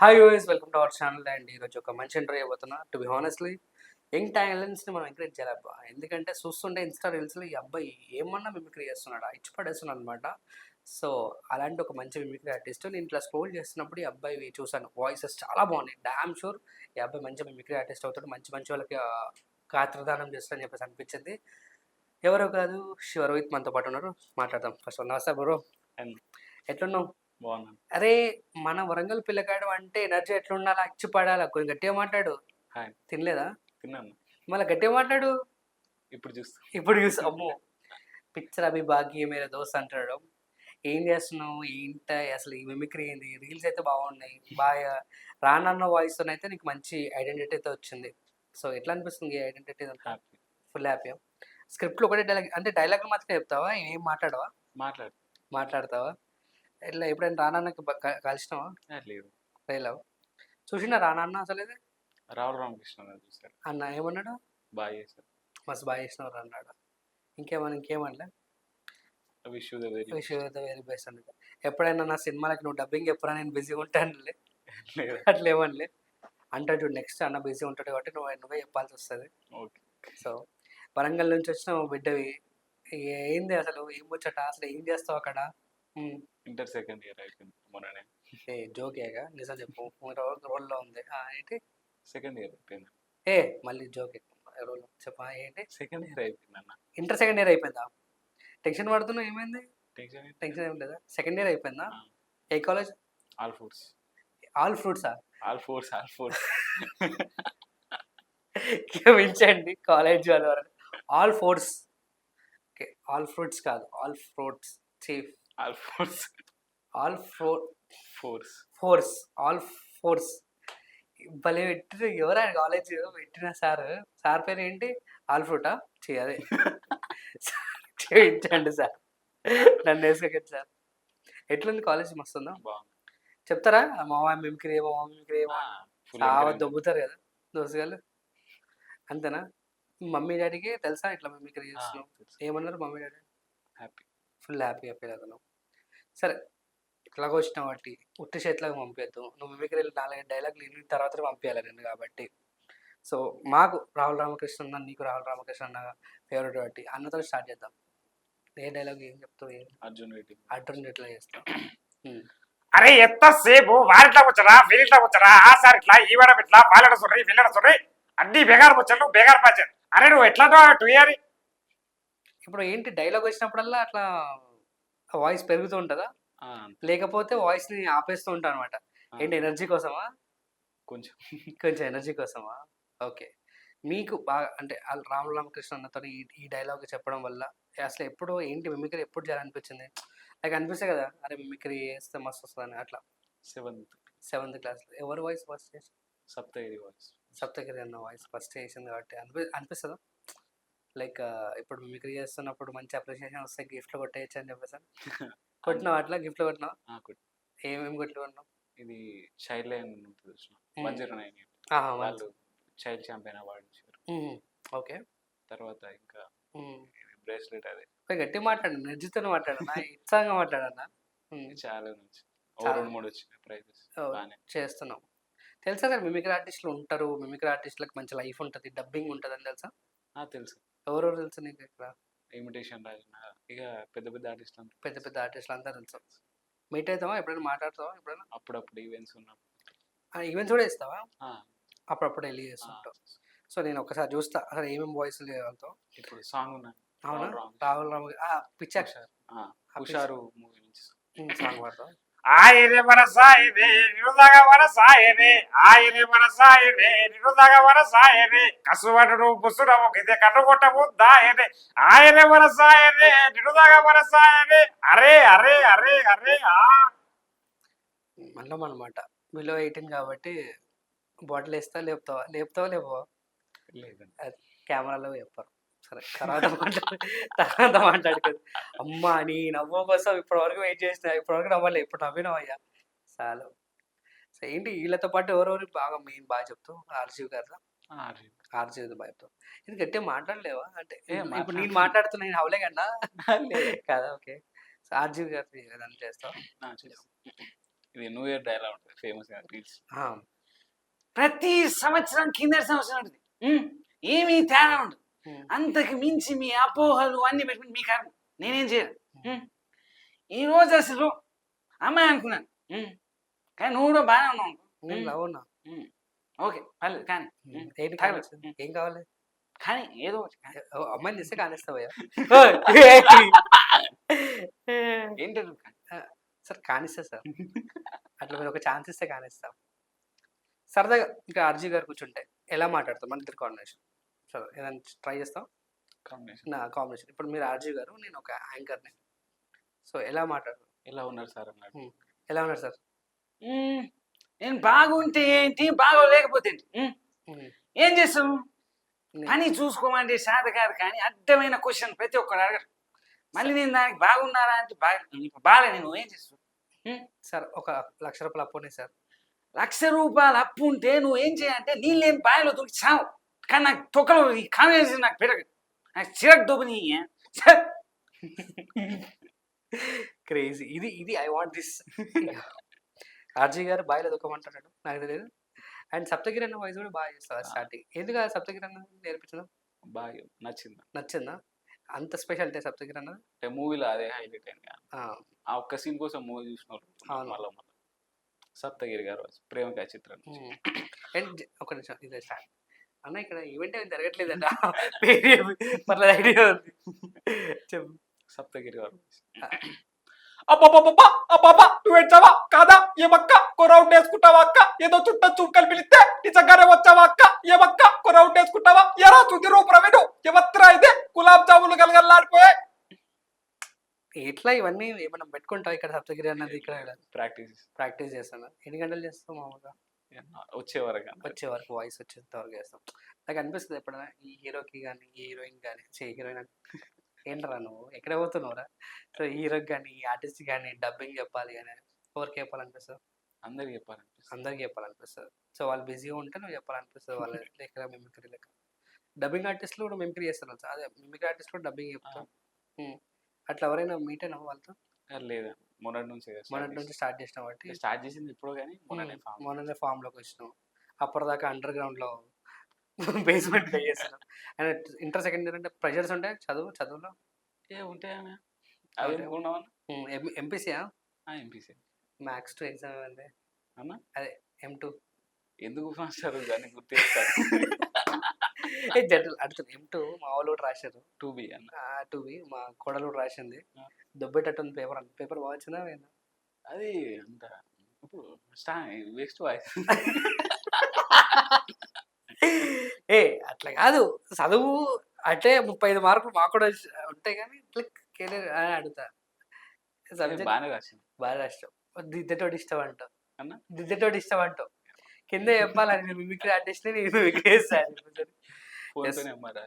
Hi us welcome to our channel and ఈరోజు ఒక మంచి ఇంటర్వ్యూ అయిపోతున్నా టు బి హానెస్ట్లీ యంగ్ టాలెంట్స్ని మనం ఎంకరేజ్ చేయాలి అబ్బా. ఎందుకంటే చూస్తుంటే ఇన్స్టా రీల్స్లో ఈ అబ్బాయి ఏమన్నా మిమిక్రీ చేస్తున్నాడు ఇచ్చి పడేస్తున్నాడు అనమాట సో అలాంటి ఒక మంచి మిమిక్రీ ఆర్టిస్ట్ నేను ఇట్లా స్క్రోల్ చేస్తున్నప్పుడు ఈ అబ్బాయి చూశాను. వాయిసెస్ చాలా బాగున్నాయి. డామ్ షూర్ ఈ అబ్బాయి మంచి మిమిక్రీ ఆర్టిస్ట్ అవుతాడు. మంచి మంచి వాళ్ళకి కాత్రదానం చేస్తాడని చెప్పేసి అనిపించింది. ఎవరో కాదు శివ రోహిత్ మనతో పాటు ఉన్నారు. మాట్లాడదాం. ఫస్ట్ నమస్తే బ్రో. అండ్ ఎట్లున్నావు? అరే! మన వరంగల్ పిల్లగాడు అంటే ఎనర్జీ ఎట్లా ఉండాలి అచ్చి పడాలి. కొంచెం గట్టిగా మాట్లాడు. తినలేదా? తిన్నాను. మళ్ళీ గట్టిగా మాట్లాడు. ఇప్పుడు చూస్తా. ఇప్పుడు చూసి అమ్మో! పిక్చర్ అభి బాగి మేర దోస్త్ అంటాడు. ఏం చేస్తున్నావు? ఏంట? అసలు ఈ మిమిక్రీ ఏంది? రీల్స్ అయితే బాగున్నాయి బాగా రానన్న వాయిస్ అయితే నీకు మంచి ఐడెంటిటీ అయితే వచ్చింది. సో ఎట్లా అనిపిస్తుంది ఈ ఐడెంటిటీ ఫుల్ హ్యాపీ స్క్రిప్ట్లో ఒకటే డైలాగ్ అంటే డైలాగ్ మాత్రమే చెప్తావా? ఏం మాట్లాడవా? మాట్లాడు. మాట్లాడతావా? ఎట్లా ఎప్పుడైనా రానన్నకి కలిసినావా? లేదు. డైలాగ్ చూసినా రానన్న అసలు ఇది? రావుల రామకృష్ణ చూసారు అన్న ఏమన్నాడు? బాగా చేశారు. మస్తు బాగా చేసినవారు అన్నాడు. ఇంకేమన్నా ఇంకేమనలే? Wish the very wish very best అన్నది ఎప్పుడైనా నా సినిమాలకి నువ్వు డబ్బింగ్ ఎప్పుడైనా నేను బిజీగా ఉంటానులే అట్లా ఏమనలే అంటాడు చూడు నెక్స్ట్ అన్న బిజీ ఉంటాడు కాబట్టి నువ్వు నువ్వే చెప్పాల్సి వస్తుంది. ఓకే సో వరంగల్ నుంచి వచ్చిన బిడ్డవి ఏంది అసలు? ఏం ముచ్చట? అసలు ఏం చేస్తావు అక్కడ? ఇంటర్ సెకండ్ ఇయర్ అయిపోయింది మొన్ననే. ఏ జోకేగా? నిజం చెప్పు. రోల్లో ఉంది. ఆ, ఏంటి? సెకండ్ ఇయర్ అయిపోయింది. ఏ మళ్ళీ జోక్ రోల్ చెప్పా. ఏంటి? సెకండ్ ఇయర్ అయిపోయింది అన్న. ఇంటర్ సెకండ్ ఇయర్ అయిపోయిందా? టెన్షన్ పడుతున్నావు ఏమైంది? టెన్షన్ టెన్షన్ ఏం లేదా? సెకండ్ ఇయర్ అయిపోయిందా? ఆ. ఏ కాలేజ్? ఆల్ ఫుడ్స్ ఆల్ ఫ్రూట్సా ఆల్ ఫోర్స్ ఆల్ ఫోర్స్. క్షమించండి కాలేజ్ వాళ్ళు all fruits okay all fruits కాదు. All fruits chief. All force all ఫ్రూ force force all force భలే పెట్టిన ఎవరా కాలేజ్ పెట్టిన సార్? సార్ పేరు ఏంటి? ఆల్ ఫ్రూటా చే అదే. క్షమించండి సార్. నన్ను వేసుకోకండి సార్. ఎట్లుంది కాలేజ్ మస్తుందా? చెప్తారా? మా మామ మిమిక్రీ మా మామ మిమిక్రీ చాలా దొబ్బుతారు కదా దోసగాళ్ళు అంతేనా? మమ్మీ డాడీకి తెలుసా ఇట్లా మిమిక్రీ చేస్తున్నావు? ఏమన్నారు మమ్మీ డాడీ? హ్యాపీ ఫుల్ హ్యాపీగా ఫీల్ అవుతున్నావు సరే ఇట్లాగ వచ్చిన వాటి ఉట్టి చేతిలాగా పంపించద్దు నువ్వు మిమిక్రీ నాలుగైదు డైలాగులు ఇన్ని తర్వాత పంపించాలి నేను కాబట్టి. సో మాకు రాహుల్ రామకృష్ణ అన్న నీకు రాహుల్ రామకృష్ణ అన్న ఫేవరెట్ కాబట్టి అన్నతో స్టార్ట్ చేద్దాం. ఏ డైలాగ్ ఏం చెప్తావు అర్జున్ రెడ్డి. ఎట్లా చేస్తావు ఉమ్. అరే ఎంతసేపు వారిట్లా వచ్చరా వీరిట్లా వచ్చరా ఆ సార్ ఇట్లా ఈ వారం ఇట్లా వాళ్ళడ సొర్రి వీళ్ళడ సొర్రి అన్ని బేగారు ముచ్చట్లు బేగారు పంచారు అరే నువ్వు ఎట్లా టూ ఇయర్ ఇప్పుడు ఏంటి డైలాగ్ వచ్చినప్పుడల్లా అట్లా వాయిస్ పెరుగుతూ ఉంటుందా? లేకపోతే వాయిస్ని ఆపేస్తూ ఉంటాను అనమాట ఏంటి ఎనర్జీ కోసమా? కొంచెం. కొంచెం ఎనర్జీ కోసమా? ఓకే. మీకు బాగా అంటే రామ రామకృష్ణ అన్నతో ఈ ఈ డైలాగ్ చెప్పడం వల్ల అసలు ఎప్పుడు ఏంటి మిమిక్రీ ఎప్పుడు చేయాలనిపించింది? నాకు అనిపిస్తుంది కదా అరే మిమిక్రీ చేస్తే మస్తు వస్తుందని అట్లా. సెవెంత్. సెవెంత్ క్లాస్ ఎవరు వాయిస్ ఫస్ట్ చేసి సప్తగిరి వాయిస్. సప్తగిరి అన్న వాయిస్ ఫస్ట్ చేసింది కాబట్టి అనిపి అనిపిస్తుందా? లైక్ ఇప్పుడు మిమిక్రీ చేస్తున్నప్పుడు మంచి అప్రిషియేషన్ వస్తే గిఫ్ట్లు కొట్టేయచ్చు అని చెప్పేసి కొట్టినావు? అట్లా గిఫ్ట్లు కొట్టినావు? ఏమేమి గిఫ్ట్లు కొట్టినావు? ఇది child line one zero nine వాళ్ళు చైల్డ్ ఛాంపియన్ అవార్డు ఇచ్చారు. ఓకే. తర్వాత ఇంకా. బ్రేస్లెట్ అదే. గట్టి మాట్లాడు నిర్జితో మాట్లాడనా ఇత్సాంగా మాట్లాడనా ఉమ్, చాలా నుంచి చాలా. రెండు మూడు వచ్చినాయి ప్రైజెస్. చేస్తున్నాం తెలుసా కదా మిమిక్రీ ఆర్టిస్టులు ఉంటారు? మిమిక్రీ ఆర్టిస్టులకు మంచి లైఫ్ ఉంటుంది డబ్బింగ్ ఉంటుంది అని తెలుసా? ఆ, తెలుసు. ఎవరెవరు తెలుసు నీకు ఇక్కడ? ఇమిటేషన్ రాజన ఇక పెద్ద పెద్ద ఆర్టిస్ట్ అంతా పెద్ద పెద్ద ఆర్టిస్టులు అంతా తెలుసు. మీట్ అవుతావా? ఎప్పుడైనా మాట్లాడతావా? ఎప్పుడైనా? అప్పుడప్పుడు ఈవెంట్స్ ఉన్నప్పుడు. ఈవెంట్స్ కూడా ఇస్తావా ఆ, అప్పుడప్పుడు వెళ్ళి చేస్తుంటావు. సో నేను ఒకసారి చూస్తా. అసలు ఏమేమి వాయిస్ చేయగలుగుతావు ఇప్పుడు సాంగ్ ఉన్నా అవునా? రాహుల్ రామ్. రాహుల్ రామ్ పిచ్చాక్ష ఆ, హుషారు మూవీ నుంచి. సాంగ్ పాడతావు ఆయనే మన సాయనే నిరుదగ మన సాయనే ఆయనే మన సాయనే నిరుదగ మన సాయనే. కసువడు పుసురము కిదే కన్నుకొట్టము దాయనే. ఆయనే మన సాయనే నిరుదగ మన సాయనే. అరే అరే అరే అరే ఆ. అన్నం అనమాట బిలో ఎయిటీన్ కాబట్టి బాటిల్ వేస్తా లేపుతావా? లేపుతావా లేపవా? లేదండి. కెమెరాలో చెప్పరు. సరే తర్వాత మాట్లాడు తర్వాత మాట్లాడుకోదు. అమ్మా నీ నవ్వు కోసం ఇప్పటి వరకు వెయిట్ చేసిన ఇప్పటి వరకు నవ్వలే ఇప్పుడు నవ్వినావయ్యా. చాలు. సో ఏంటి వీళ్ళతో పాటు ఎవరెవరు బాగా మెయిన్ బాగా చెప్తావు? ఆర్జీవ్ గారు. ఆర్జీవ్ బాగా చెప్తావు. ఇది గట్టిగా మాట్లాడలేవా? అంటే ఇప్పుడు నేను మాట్లాడుతున్నా. నేను అవలే కన్నా? లేదు. కదా? ఓకే. సో ఆర్జీవ్ గారు ఏదైనా చేస్తావు. ఇది న్యూ ఇయర్ డైలాగ్ ఉంటుంది ఫేమస్ రీల్స్. ప్రతి సంవత్సరం కింద సంవత్సరం ఉంటుంది. ఏమీ తేడా ఉండదు. అంతకు మించి మీ అపోహలు అన్ని పెట్టుకుని మీ కర్మ. నేనేం చేయను. ఈ రోజు అసలు అమ్మాయి అనుకున్నాను. కానీ నువ్వు కూడా బాగానే ఉన్నావు నేను ఉమ్. లవ్ ఉన్నా. ఉమ్. ఓకే పర్లేదు కానీ. ఏంటి. కావాలి ఏం కావాలి? కానీ ఏదో అమ్మాయిని తెస్తే కానిస్తావయ్యా ఏంటది కానీ? Sir కానిస్తా sir. అట్లా మీరు ఒక ఛాన్స్ ఇస్తే కానిస్తాం. సరదాగా ఇంకా ఆర్జీ గారు కూర్చుంటే ఎలా మాట్లాడతాం మన ఇద్దరు కాంబినేషన్. సరే ఏదైనా ట్రై చేస్తాం కాంబినేషన్ నా కాంబినేషన్ ఇప్పుడు మీరు ఆర్జీ గారు నేను ఒక యాంకర్ని సో ఎలా మాట్లాడతాం ఎలా ఉన్నారు సార్ అన్నాడు? ఎలా ఉన్నారు సార్. నేను బాగుంటే ఏంటి? బాగోలేకపోతే ఏంటి? ఉమ్. ఏం చేస్తావు పని చూసుకోమంటే శాత కాదు కానీ అడ్డమైన క్వశ్చన్ ప్రతి ఒక్కరు అడగరు. మళ్ళీ నేను దానికి బాగున్నారా అంటే బాగా బాగా నేను ఏం చేస్తావు సార్ ఒక లక్ష రూపాయలు అప్పునే సార్. లక్ష రూపాయలు అప్పు ఉంటే నువ్వు ఏం చేయాలంటే నీళ్ళు లేని బావిలో దూకి చావు. కానీ నాకు తొక్కలో ఈ కాంబినేషన్ నాకు పెరగదు నాకు చిరక్ దొబ్బని క్రేజీ. ఇది ఇది ఐ వాంట్ దిస్. ఆర్జీ గారు బాయిలో దుఃఖమంటాడు నాకు తెలియదు. అండ్ సప్తగిరి అన్న వాయిస్ కూడా బాగా చేస్తారు స్టార్టింగ్. ఎందుకు ఆ సప్తగిరి అన్న నేర్పించడం? బాగా నచ్చింది. నచ్చిందా? అంత స్పెషాలిటీ సప్తగిరి అన్నది అంటే మూవీలో అదే హైలైట్ అయింది. ఆ, ఒక్క సీన్ కోసం మూవీ చూసిన. మళ్ళీ మళ్ళీ. సప్తగిరి గారు ప్రేమకా చిత్రం. అండ్ ఒక నిమిషం ఇది స్టార్ట్ అన్న ఇక్కడ ఈవెంట్ ఏమి జరగట్లేదంట. పర్లేదు ఐడియా ఉంది. చెప్పు. సప్తగిరి గారు. అబ్బబ్బా నువ్వు వచ్చావా కాదా? ఏమక్క? కొరౌండ్ వేసుకుంటావా అక్క? ఏదో చుట్ట చూకలు పిలిస్తే నిజంగానే వచ్చావా అక్క? ఏమక్క? కొరౌండ్ వేసుకుంటావా? ఎరా తుదిరో ప్రవీణు ఎవత్రా ఇదే? గులాబ్ జాములు గలగల్లాడిపోయాయి. ఎట్లా ఇవన్నీ ఏమన్నా పెట్టుకుంటావు ఇక్కడ సప్తగిరి అన్నది ఇక్కడ? ప్రాక్టీస్ ప్రాక్టీస్ చేస్తాను? ఎన్ని గంటలు చేస్తాం మామూలుగా? వచ్చే వరకు వచ్చే వరకు వాయిస్ వచ్చేంత వరకు చేస్తాం నాకు అనిపిస్తుంది ఎప్పుడైనా ఈ హీరోకి కానీ ఈ హీరోయిన్ కానీ చే హీరోయిన్ ఏంటరా నువ్వు? ఎక్కడ పోతున్నావురా? సో హీరోకి కానీ ఆర్టిస్ట్ కానీ డబ్బింగ్ చెప్పాలి కానీ ఎవరికి చెప్పాలనిపిస్తుంది? అందరికి చెప్పాలనిపిస్తుంది. అందరికి చెప్పాలనిపిస్తుంది. సో వాళ్ళు బిజీగా ఉంటే నువ్వు చెప్పాలనిపిస్తుంది వాళ్ళ లెక్క మిమిక్రీ లెక్క. డబ్బింగ్ ఆర్టిస్టులు కూడా మిమిక్రీ చేస్తారు? అదే మిమిక్రీ ఆర్టిస్ట్ కూడా డబ్బింగ్ చెప్తాం. అట్లా ఎవరైనా మీట్ అయినా వాళ్ళతో? లేదు మొన్నటి నుంచి మొన్నటి నుంచి స్టార్ట్ చేసిన కాబట్టి స్టార్ట్ చేసింది ఇప్పుడు కానీ మొన్ననే ఫామ్ మొన్ననే ఫామ్లోకి వచ్చినాం. అప్పటిదాకా అండర్ గ్రౌండ్ లో బేస్మెంట్ చేస్తున్నాం అండ్ ఇంటర్ సెకండ్ ఇయర్ అంటే ప్రెషర్స్ ఉంటాయి? చదువు చదువులో? ఏ అవి ఉంటాయి. ఉన్నావన్నా ఎంపీసీయా? ఎంపీసీ. మ్యాథ్స్ టూ ఎగ్జామ్ అంటే. అన్నా? అదే ఎం టూ ఎందుకు మాస్టర్? దాన్ని గుర్తు జనరల్ అడుగుతాను ఎం టూ మా వాళ్ళు రాశారు. టూ బి అన్న. టూ బి మా కోడలు కూడా రాసింది. దొబ్బేటట్టుంది పేపర్ పేపర్ బాగా వచ్చిందా పోయిందా? అది అంత ఇప్పుడు స్టా వేస్ట్ వాయిస్. ఏ అట్లా కాదు. చదువు అంటే ముప్పై ఐదు మార్కులు మాకు కూడా ఉంటాయి కానీ క్లిక్ కెరీర్ అని అడుగుతా. బాగానే రాసింది బాగా రాష్ట్రం దిద్దటోటి ఇష్టం అంటావు? దిద్దటోటి ఇష్టం అంటావు. కింద చెప్పాలని నేను మిమిక్రీ ఆర్టిస్ట్ నేను మిమిక్రీ చేస్తాను PhonePe number?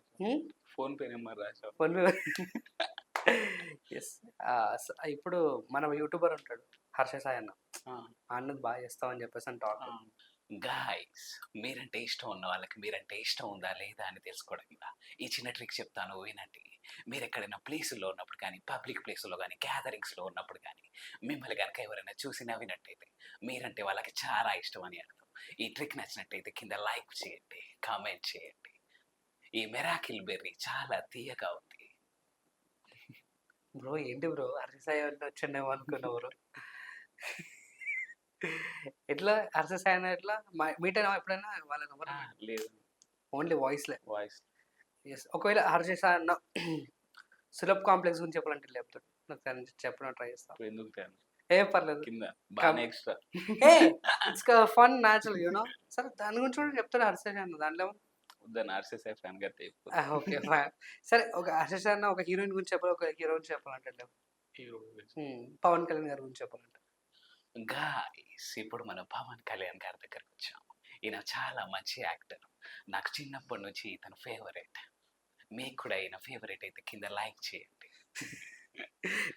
PhonePe number yes ఇప్పుడు మన యూట్యూబర్ ఉంటాడు హర్ష సాయి అన్న అన్నది బాగా చేస్తామని చెప్పేసి అని టాక్. గాయస్ మీరంటే ఇష్టం ఉన్న వాళ్ళకి మీరంటే ఇష్టం ఉందా లేదా అని తెలుసుకోవడానికి ఈ చిన్న ట్రిక్ చెప్తాను వినండి. మీరు ఎక్కడైనా ప్లేసుల్లో ఉన్నప్పుడు కానీ పబ్లిక్ ప్లేసుల్లో కానీ గ్యాదరింగ్స్లో ఉన్నప్పుడు కానీ మిమ్మల్ని కనుక ఎవరైనా చూసి నవ్వినట్టయితే మీరంటే వాళ్ళకి చాలా ఇష్టం అని అర్థం. ఈ ట్రిక్ నచ్చినట్టయితే కింద లైక్ చేయండి కామెంట్ చేయండి. ఈ మెరాకిల్ బెర్రీ చాలా తీయగా ఉంది. బ్రో ఏంటి బ్రో? హర్ష సాయి అంటే వచ్చిండేమో అనుకున్నా బ్రో. ఎట్లా? హర్ష సాయి అన్న ఎట్లా? మీట్ అయినా ఎప్పుడైనా వాళ్ళని ఎవరు లేదు. Only వాయిస్లే voice. ఎస్ ఒకవేళ హర్ష సాయి అన్న సులభ్ కాంప్లెక్స్ గురించి చెప్పాలంటే చెప్తాడు నాకు దాని గురించి చెప్పడం ట్రై చేస్తాను ఎందుకు? ఏ పర్లేదు. కింద. బాగానే extra it's fun natural you know సరే దాని గురించి కూడా చెప్తాడు హర్ష సాయి అన్న దాంట్లో వద్దని ఆర్సీఎస్ఐ ఫ్యాన్ గారు చెప్పు ఓకే సరే ఒక సాయి అన్న ఒక హీరోయిన్ గురించి చెప్పాలి ఒక హీరో గురించి? చెప్పాలంటే హీరో పవన్ కళ్యాణ్ గారి గురించి చెప్పాలంటే. గాయస్ ఇప్పుడు మనం పవన్ కళ్యాణ్ గారి దగ్గరకు వచ్చాం. ఈయన చాలా మంచి యాక్టర్. నాకు చిన్నప్పటి నుంచి ఇతను ఫేవరెట్. మీకు కూడా ఈయన ఫేవరెట్ అయితే కింద లైక్ చేయండి.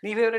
నీ ఫేవరెట్